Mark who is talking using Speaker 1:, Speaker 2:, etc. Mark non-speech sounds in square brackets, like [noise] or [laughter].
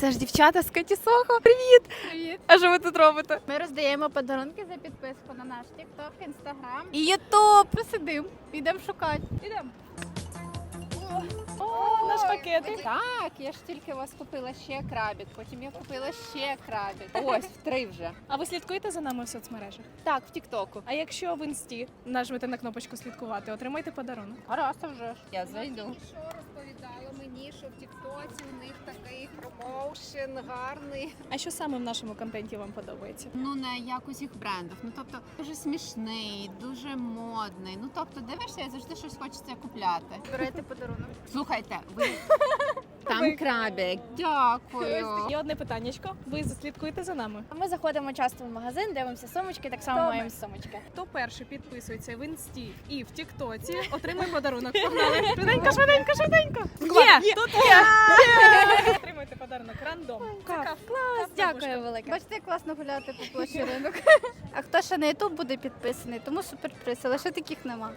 Speaker 1: Це ж дівчата з Катісохо. Привіт!
Speaker 2: Привіт.
Speaker 1: А що ви тут робите?
Speaker 2: Ми роздаємо подарунки за підписку на наш TikTok, Instagram.
Speaker 1: І YouTube.
Speaker 2: Посидим, підемо шукати. Підемо.
Speaker 3: Пакетик.
Speaker 2: Так, я ж тільки у вас купила ще крабік, потім я купила ще крабік. Ось, в три вже.
Speaker 3: А ви слідкуєте за нами в соцмережах?
Speaker 2: Так, в Тіктоку.
Speaker 3: А якщо в інсті нажмете на кнопочку слідкувати, отримайте подарунок.
Speaker 2: Гаразд, а вже ж. Я зайду.
Speaker 4: Що розповідала мені, що в Тіктоці у них такий промоушен гарний.
Speaker 3: А що саме в нашому контенті вам подобається?
Speaker 2: Ну, не як усіх брендів. Ну тобто дуже смішний, дуже модний. Ну тобто, дивишся, і завжди щось хочеться купляти.
Speaker 4: Берете подарунок.
Speaker 2: Слухайте, ви там крабік. Дякую.
Speaker 3: Є одне питаннячко. Ви слідкуєте за нами?
Speaker 5: Ми заходимо часто в магазин, дивимося сумочки, так само
Speaker 3: Добре.
Speaker 5: маємо сумочки.
Speaker 3: Хто перший підписується в інсті і в Тіктоці, отримує подарунок. Погнали! Швиденько, швиденько, швиденько! Є! Тут є! Отримуйте подарунок рандом. Цікав.
Speaker 5: Клас, дякую велике.
Speaker 2: Бачите, класно гуляти по площі ринок. [laughs] А хто ще на Ютуб буде підписаний, тому суперприз, але ще таких нема.